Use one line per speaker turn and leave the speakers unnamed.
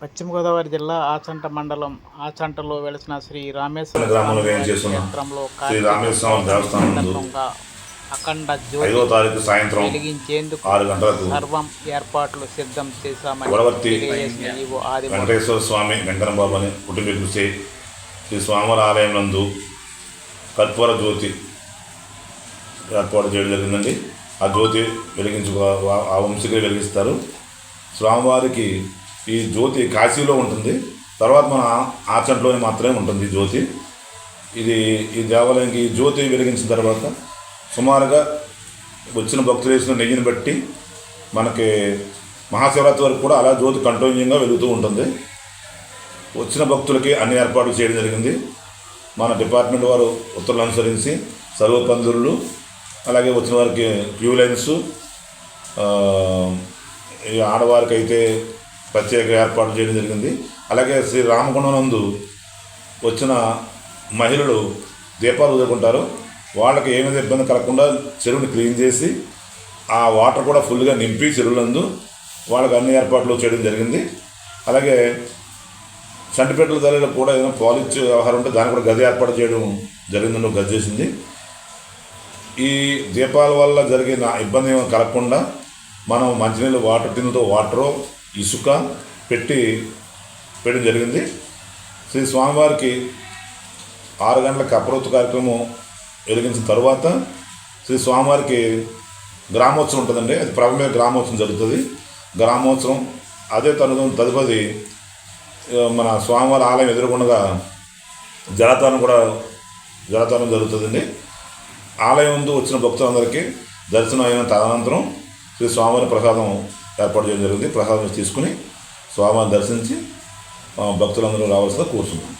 పశ్చిమ గోదావరి జిల్లా ఆచంట మండలం ఆచంటలో వెలిసిన శ్రీ రామేశ్వర క్షేత్రంలో అఖండ జ్యోతి వెలిగించేందుకు సర్వం ఏర్పాట్లు సిద్ధం చేశామని
వెంకటేశ్వర స్వామి వెంకటబాబు అని కుటుంబీకులు శ్రీ శ్రీ స్వామివారి ఆలయం నందు కర్పూర జ్యోతి ఏర్పాటు చేయడం జరిగిందండి. ఆ జ్యోతి వెలిగించు ఆ వంశీకులు వెలిగిస్తారు. స్వామివారికి ఈ జ్యోతి కాశీలో ఉంటుంది. తర్వాత మన ఆచంట్లోనే మాత్రమే ఉంటుంది జ్యోతి. ఇది ఈ దేవాలయానికి ఈ జ్యోతి వెలిగించిన తర్వాత సుమారుగా వచ్చిన భక్తులు వేసిన నెయ్యిని బట్టి మనకి మహాశివరాత్రి వరకు కూడా అలా జ్యోతి కంటిన్యూగా వెలుగుతూ ఉంటుంది. వచ్చిన భక్తులకి అన్ని ఏర్పాట్లు చేయడం జరిగింది. మన డిపార్ట్మెంట్ వారు ఉత్తర్వులు అనుసరించి సర్వ పందిరులు అలాగే వచ్చిన వారికి క్యూ లైన్స్ ఈ ఆడవారికి అయితే ప్రత్యేక ఏర్పాటు చేయడం జరిగింది. అలాగే శ్రీ రామగుణనందు నందు వచ్చిన మహిళలు దీపాలు వదులుకుంటారు వాళ్ళకి ఏమైనా ఇబ్బంది కలగకుండా చెరువుని క్లీన్ చేసి ఆ వాటర్ కూడా ఫుల్గా నింపి చెరువులందు వాళ్ళకి అన్ని ఏర్పాట్లు చేయడం జరిగింది. అలాగే చంటిపెట్టల తల్లిలకు కూడా ఏదైనా పాలిచ్చే వ్యవహారం ఉంటే దాన్ని కూడా గది ఏర్పాటు చేయడం జరిగిందని గది చేసింది. ఈ దీపాల వల్ల జరిగిన ఇబ్బంది ఏమైనా కలగకుండా మనం మంచినీళ్ళు వాటర్ టిన్నుతో వాటరు ఇసుక పెట్టి పెట్టడం జరిగింది. శ్రీ స్వామివారికి ఆరు గంటల కపరోత్తు కార్యక్రమం వెలిగించిన తర్వాత శ్రీ స్వామివారికి గ్రామోత్సవం ఉంటుందండి. అది ప్రభ గ్రామోత్సవం జరుగుతుంది. గ్రామోత్సవం అదే తను తదుపరి మన స్వామివారి ఆలయం ఎదురుకుండా జలతానం కూడా జలతానం జరుగుతుందండి. ఆలయం ముందు వచ్చిన భక్తులందరికీ దర్శనం అయిన తదనంతరం శ్రీ స్వామివారి ప్రసాదం ఏర్పాటు చేయడం జరిగింది. ప్రసాదం తీసుకుని స్వామిని దర్శించి భక్తులందరూ రావాల్సిందిగా కూర్చున్నాం